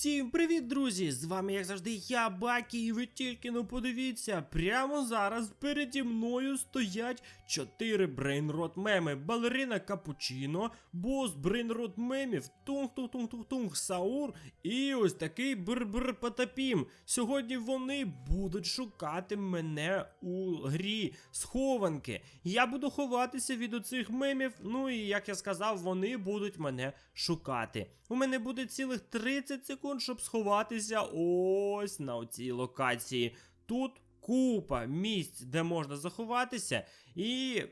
Всім привіт, друзі! З вами, як завжди, я Бакі, і ви тільки ну подивіться, прямо зараз переді мною стоять чотири брейнрот меми. Балерина Капучино, бос брейнрот мемів, тунг-тунг-тунг-тунг-тунг, Саур і ось такий бр-бр Патапім. Сьогодні вони будуть шукати мене у грі схованки. Я буду ховатися від оцих мемів. Ну і як я сказав, вони будуть мене шукати. У мене буде цілих 30 секунд, щоб сховатися ось на цій локації. Тут купа місць, де можна заховатися, і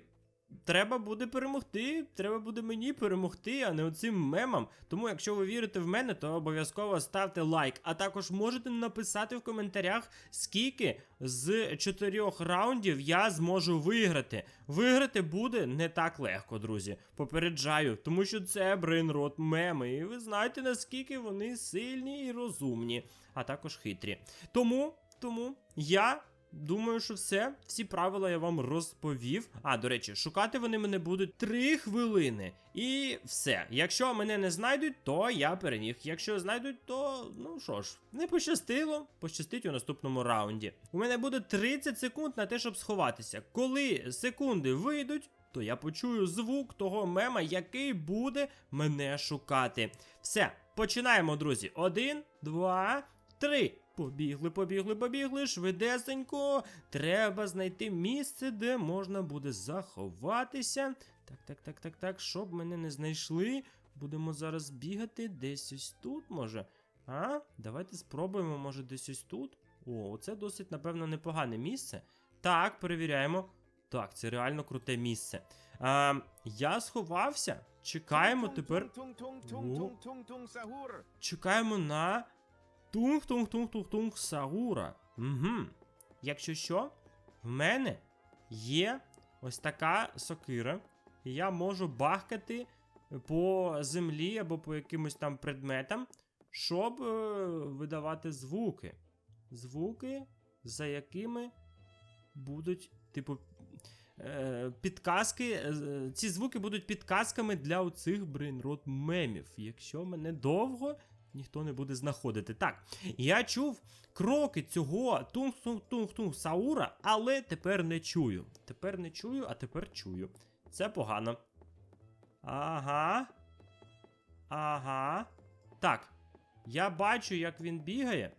треба буде перемогти. Треба буде мені перемогти, а не оцим мемам. Тому, якщо ви вірите в мене, то обов'язково ставте лайк. А також можете написати в коментарях, скільки з чотирьох раундів я зможу виграти. Виграти буде не так легко, друзі. Попереджаю, тому що це брейнрот меми. І ви знаєте, наскільки вони сильні і розумні, а також хитрі. Тому, тому я. Думаю, що все, всі правила я вам розповів. А, до речі, шукати вони мене будуть 3 хвилини. І все. Якщо мене не знайдуть, то я переміг. Якщо знайдуть, то ну що ж, не пощастило, пощастить у наступному раунді. У мене буде 30 секунд на те, щоб сховатися. Коли секунди вийдуть, то я почую звук того мема, який буде мене шукати. Все, починаємо, друзі. Один, два, три. Побігли, побігли, побігли, швидесенько. Треба знайти місце, де можна буде заховатися. Так, так, так, так, так, щоб мене не знайшли. Будемо зараз бігати десь ось тут, може. А? Давайте спробуємо, може, десь ось тут. О, це досить, напевно, непогане місце. Так, перевіряємо. Так, це реально круте місце. А, я сховався. Чекаємо тепер. Сагур. Чекаємо на тунг-тунг-тунг-тунг-тунг Сагура. Угу. Якщо що, в мене є ось така сокира. І я можу бахкати по землі або по якимось там предметам, щоб е, видавати звуки. Звуки, за якими будуть, типу, е, підказки. е, Ці звуки будуть підказками для оцих брейнрот мемів. Якщо мене довго ніхто не буде знаходити. Так, я чув кроки цього тунг-тунг-тунг-тунг Саура, але тепер не чую. Тепер не чую, а тепер чую. Це погано. Ага. Ага. Так. Я бачу, як він бігає.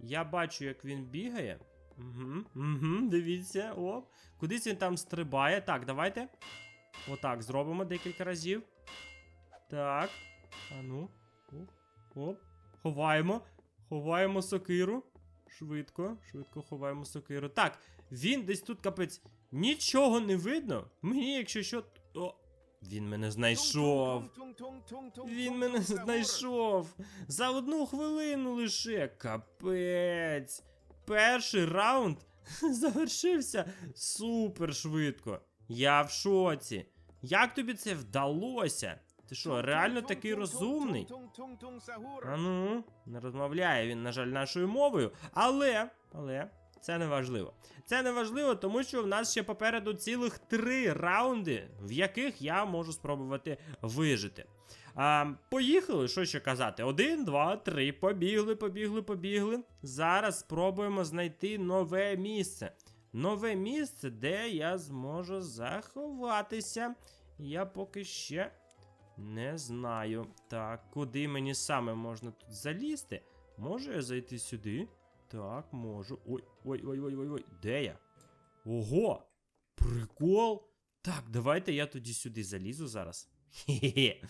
Я бачу, як він бігає. Угу, угу, дивіться, оп. Кудись він там стрибає. Так, давайте. Отак зробимо декілька разів. Так. А ну. Оп. Ховаємо. Ховаємо сокиру. Швидко, швидко ховаємо сокиру. Так, він десь тут капець. Нічого не видно. Мені, якщо що. О, він мене знайшов. Він мене знайшов. За одну хвилину лише. Капець. Перший раунд завершився супер швидко. Я в шоці. Як тобі це вдалося? Ти що, реально такий розумний? А ну, не розмовляє він, на жаль, нашою мовою. Але, але, це не важливо. Це не важливо, тому що в нас ще попереду цілих три раунди, в яких я можу спробувати вижити. А, поїхали, що ще казати? Один, два, три. Побігли, побігли, побігли. Зараз спробуємо знайти нове місце. Нове місце, де я зможу заховатися. Я поки ще не знаю. Так, куди мені саме можна тут залізти? Можу я зайти сюди? Так, можу. Ой, ой, ой, ой, ой, ой. Де я? Ого! Прикол! Так, давайте я тоді сюди залізу зараз. Хе-хе.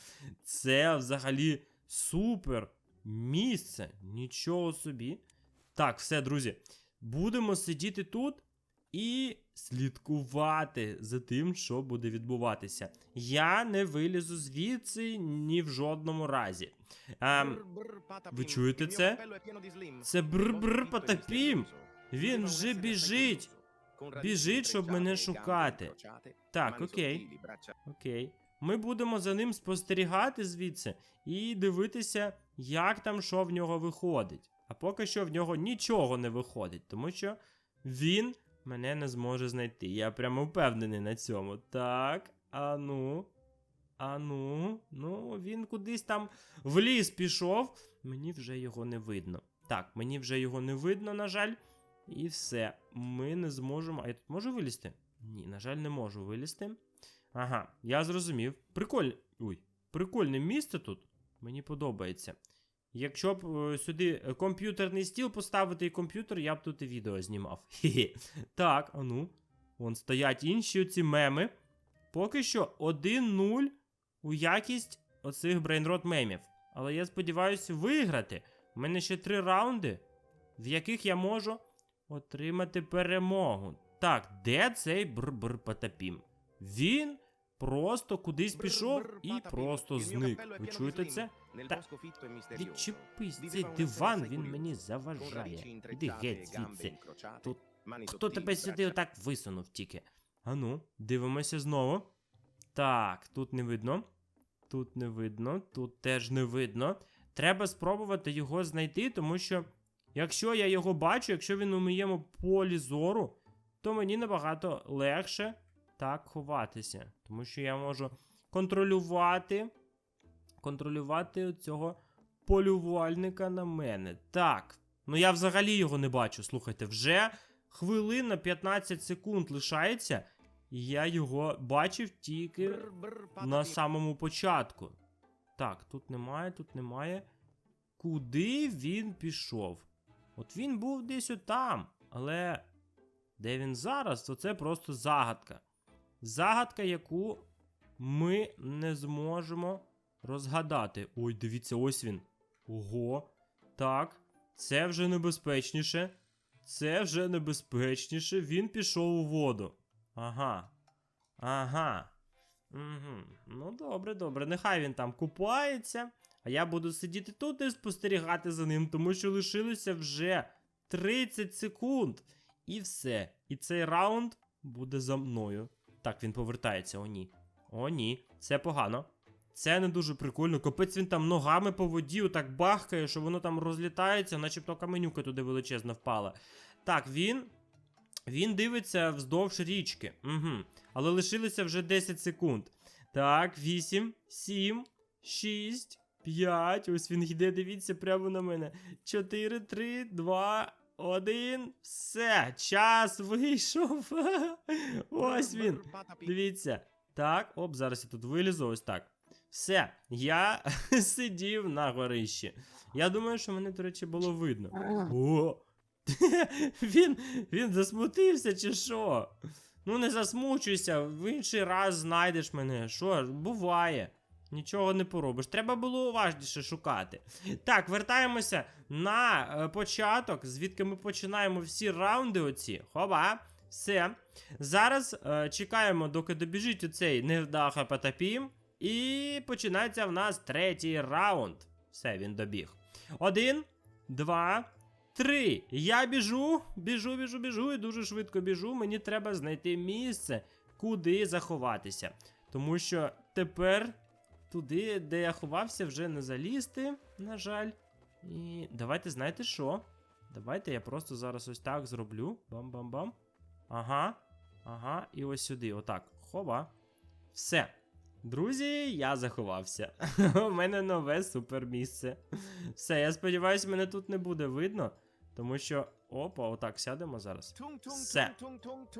Це взагалі супер місце. Нічого собі. Так, все, друзі. Будемо сидіти тут і слідкувати за тим, що буде відбуватися. Я не вилізу звідси ні в жодному разі. Ем, ви чуєте це? Це бр-бр Потапім. Він вже біжить. Біжить, щоб мене шукати. Так, окей. Окей. Ми будемо за ним спостерігати звідси і дивитися, як там що в нього виходить. А поки що в нього нічого не виходить, тому що він мене не зможе знайти. Я прямо впевнений на цьому. Так, а ну. А ну, ну, він кудись там в ліс пішов. мені вже його не видно. Так, мені вже його не видно, на жаль. І все. Ми не зможемо. А я тут можу вилізти? Ні, на жаль, не можу вилізти. Ага, я зрозумів. Прикольне. Ой, прикольне місце тут. Мені подобається. Якщо б е, сюди е, комп'ютерний стіл поставити і комп'ютер, я б тут і відео знімав. Хе-хе. Так, а ну. Вон стоять інші оці меми. Поки що 1-0 у якість оцих брейнрот мемів. Але я сподіваюся виграти. У мене ще три раунди, в яких я можу отримати перемогу. Так, де цей бр-бр потапім? Він просто кудись пішов і просто зник. Ви чуєте це? Та Відчепись, цей диван, він мені заважає. Іди геть звідси. Тут Хто тебе сюди отак висунув тільки? Ану, дивимося знову. Так, тут не видно. Тут не видно, тут теж не видно. Треба спробувати його знайти, тому що якщо я його бачу, якщо він у моєму полі зору, то мені набагато легше так ховатися. Тому що я можу контролювати. Контролювати цього полювальника на мене. Так. Ну я взагалі його не бачу. Слухайте, вже хвилина 15 секунд лишається, і я його бачив тільки на самому початку. Так, тут немає, тут немає. Куди він пішов? От він був десь отам, але де він зараз, то це просто загадка. Загадка, яку ми не зможемо розгадати. Ой, дивіться, ось він. Ого. Так, це вже небезпечніше. Це вже небезпечніше. Він пішов у воду. Ага. Ага. Угу. Ну, добре, добре. Нехай він там купається. А я буду сидіти тут і спостерігати за ним, тому що лишилося вже 30 секунд. І все. І цей раунд буде за мною. Так, він повертається, о ні. О, ні, це погано. Це не дуже прикольно. Капець він там ногами по воді отак бахкає, що воно там розлітається, начебто каменюка туди величезна впала. Так, він. Він дивиться вздовж річки. Угу. Але лишилося вже 10 секунд. Так, 8, 7, 6, 5. Ось він йде, дивіться прямо на мене. 4, 3, 2, 1. Все, час вийшов. Ось він. Дивіться. Так, оп, зараз я тут вилізу, ось так. Все, я сидів на горищі. Я думаю, що мене, до речі, було видно. О! він, він засмутився чи що? Ну не засмучуйся, в інший раз знайдеш мене. Що, буває. Нічого не поробиш. Треба було уважніше шукати. Так, вертаємося на е, початок, звідки ми починаємо всі раунди оці. Хоба. Все. Зараз е, чекаємо, доки добіжить оцей невдаха Потапім. І починається в нас третій раунд. Все, він добіг. Один, два, три. Я біжу, біжу, біжу, біжу і дуже швидко біжу. Мені треба знайти місце, куди заховатися. Тому що тепер туди, де я ховався, вже не залізти, на жаль. І давайте знаєте що? Давайте я просто зараз ось так зроблю. Бам-бам-бам. Ага. Ага, і ось сюди, отак. Хоба. Все. Друзі, я заховався. У мене нове супер місце. Все, я сподіваюся, мене тут не буде видно. Тому що. Опа, отак сядемо зараз. Все.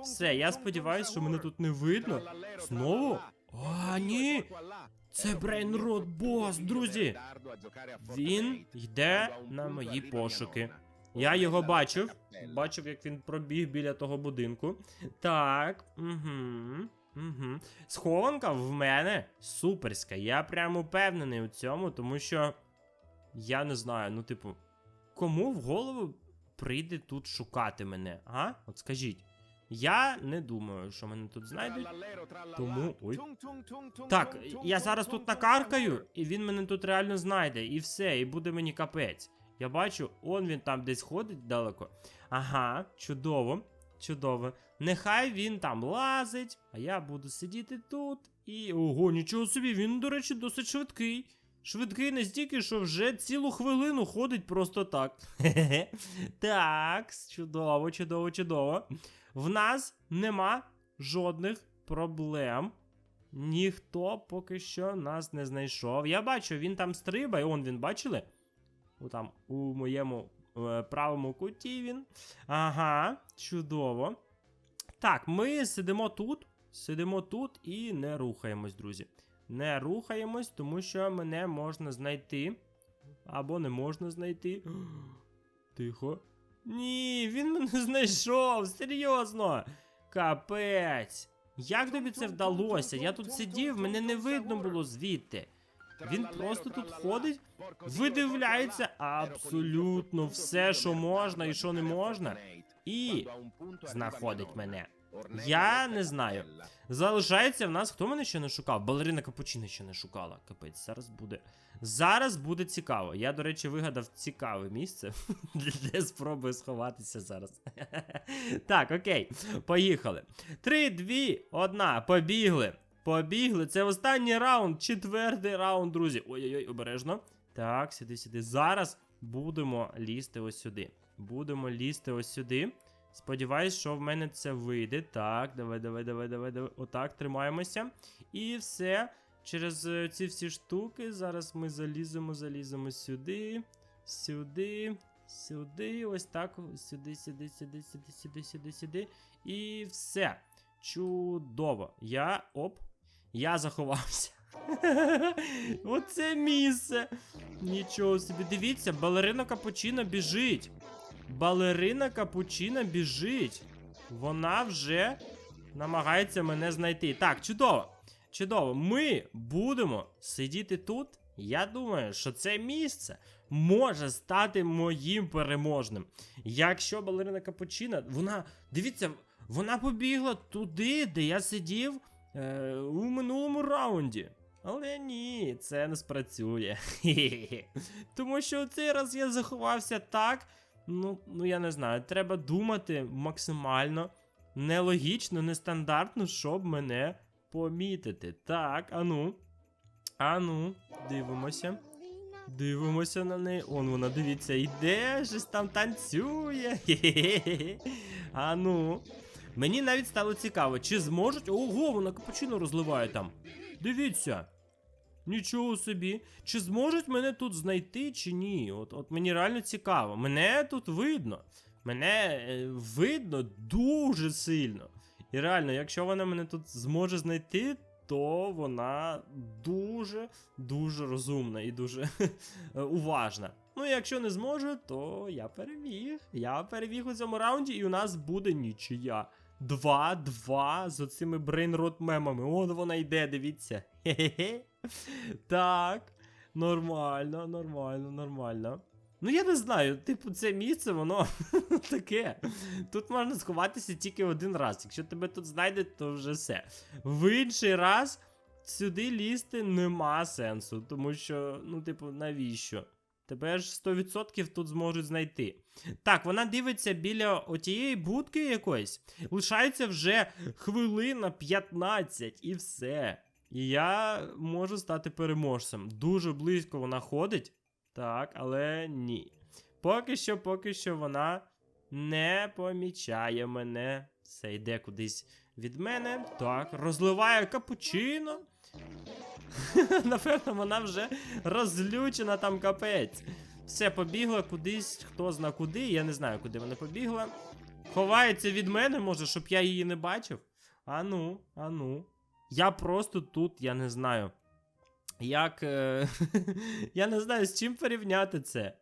Все, я сподіваюся, що мене тут не видно. Знову? А, ні! Це Брейнрод Бос, друзі! Він йде на мої пошуки. Я його бачив. Бачив, як він пробіг біля того будинку. Так. Угу. Угу. Схованка в мене суперська. Я прямо впевнений у цьому, тому що. Я не знаю, ну, типу, кому в голову прийде тут шукати мене, а? От скажіть. Я не думаю, що мене тут знайдуть. Тому. Ой. Так, я зараз тут накаркаю, і він мене тут реально знайде, і все, і буде мені капець. Я бачу, он він там десь ходить далеко. Ага, чудово, чудово. Нехай він там лазить, а я буду сидіти тут. І. Ого, нічого собі, він, до речі, досить швидкий. Швидкий настільки, що вже цілу хвилину ходить просто так. Так, чудово, чудово, чудово. В нас нема жодних проблем. Ніхто поки що нас не знайшов. Я бачу, він там стрибає, он він бачили? У там у моєму е, правому куті він. Ага, чудово. Так, ми сидимо тут. Сидимо тут і не рухаємось, друзі. Не рухаємось, тому що мене можна знайти. Або не можна знайти. Тихо. Ні, він мене знайшов, серйозно. Капець. Як тобі це вдалося? Я тут сидів, мене не видно було звідти. Він просто тут ходить, видивляється абсолютно все, що можна і що не можна, і знаходить мене. Я не знаю. Залишається в нас. Хто мене ще не шукав? Балерина Капучино ще не шукала. Капець, зараз буде. Зараз буде цікаво. Я, до речі, вигадав цікаве місце, де спробую сховатися зараз. так, окей, поїхали. Три, дві, одна, побігли. Побігли. Це останній раунд, четвертий раунд, друзі. Ой-ой-ой, обережно. Так, сюди, сюди. Зараз будемо лізти ось сюди. Будемо лізти ось сюди. Сподіваюсь, що в мене це вийде. Так, давай, давай, давай, давай, давай. Отак, тримаємося. І все. Через е, ці всі штуки зараз ми заліземо, заліземо сюди, сюди, сюди, ось так. Сюди, сюди, сюди, сюди, сюди, сюди, сюди. І все. Чудово. Я. Оп. Я заховався. Оце місце. Нічого собі. Дивіться, балерина Капучино біжить. Балерина Капучино біжить. Вона вже намагається мене знайти. Так, чудово. Чудово. Ми будемо сидіти тут. Я думаю, що це місце може стати моїм переможним. Якщо балерина Капучино, вона. Дивіться, вона побігла туди, де я сидів е, у минулому раунді. Але ні, це не спрацює. Хе-хе-хе. Тому що цей раз я заховався так. Ну, ну я не знаю, треба думати максимально нелогічно, нестандартно, щоб мене помітити. Так, ану. Ану, дивимося. Дивимося на неї. Он вона, дивіться, йде, щось там танцює. Хе-хе-хе. Ану. Мені навіть стало цікаво, чи зможуть. Ого, вона капучино розливає там. Дивіться. Нічого собі. Чи зможуть мене тут знайти, чи ні? От, от мені реально цікаво. Мене тут видно. Мене е, видно дуже сильно. І реально, якщо вона мене тут зможе знайти, то вона дуже дуже розумна і дуже уважна. Ну, якщо не зможе, то я переміг. Я переміг у цьому раунді, і у нас буде нічия. 2-2 з оцими брейнрот мемами. От вона йде, дивіться. Так. Нормально, нормально, нормально. Ну, я не знаю, типу, це місце, воно таке. Тут можна сховатися тільки один раз. Якщо тебе тут знайдуть, то вже все. В інший раз сюди лізти нема сенсу, тому що, ну, типу, навіщо? Тебе ж 100% тут зможуть знайти. Так, вона дивиться біля отієї будки якоїсь. Лишається вже хвилина 15 і все. І я можу стати переможцем. Дуже близько вона ходить. Так, але ні. Поки що, поки що вона не помічає мене. Все йде кудись від мене. Так, розливає капучино. Напевно, вона вже розлючена там капець. Все, побігла кудись, хто зна куди, я не знаю, куди вона побігла. Ховається від мене, може, щоб я її не бачив. Ану, ану. Я просто тут, я не знаю. Як. Е... я не знаю, з чим порівняти це.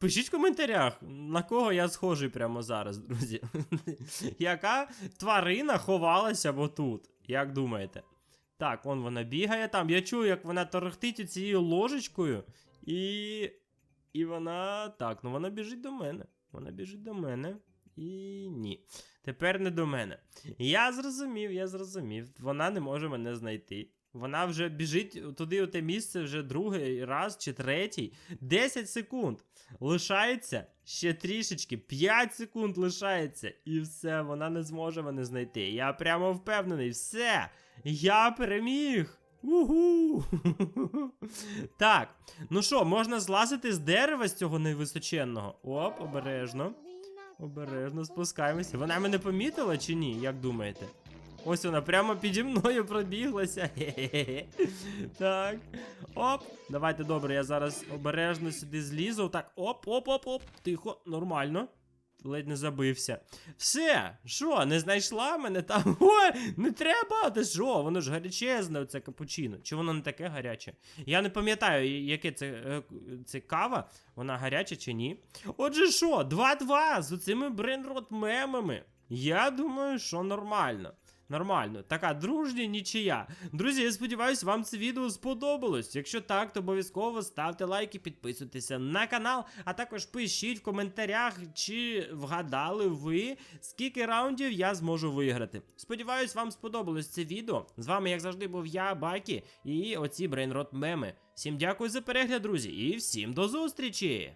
Пишіть в коментарях, на кого я схожий прямо зараз, друзі. Яка тварина ховалася бо тут? Як думаєте? Так, он вона бігає там. Я чую, як вона торохтить цією ложечкою. І. І вона. Так, ну вона біжить до мене. Вона біжить до мене. І ні. Тепер не до мене. Я зрозумів, я зрозумів. Вона не може мене знайти. Вона вже біжить туди, у те місце, вже другий раз чи третій. 10 секунд. Лишається ще трішечки. 5 секунд лишається. І все, вона не зможе мене знайти. Я прямо впевнений. Все. Я переміг. Угу. так, ну що, можна злазити з дерева з цього невисоченного. Оп, обережно. Обережно спускаємося. Вона мене помітила чи ні? Як думаєте? Ось вона прямо піді мною пробіглася. Так. Оп. Давайте добре, я зараз обережно сюди злізу. Так, оп, оп, оп, оп. Тихо, нормально. Ледь не забився. Все, що, не знайшла мене там? Ой, не треба! Ти що? Воно ж гарячезне, оце капучино. Чи воно не таке гаряче? Я не пам'ятаю, яке це, е, це кава, вона гаряча чи ні. Отже, що, 2-2 з оцими брейнрот мемами. Я думаю, що нормально. Нормально, така дружня нічия. Друзі, я сподіваюся, вам це відео сподобалось. Якщо так, то обов'язково ставте лайки, підписуйтеся на канал, а також пишіть в коментарях, чи вгадали ви, скільки раундів я зможу виграти. Сподіваюсь, вам сподобалось це відео. З вами, як завжди, був я, Бакі, і оці брейнрот меми. Всім дякую за перегляд, друзі, і всім до зустрічі!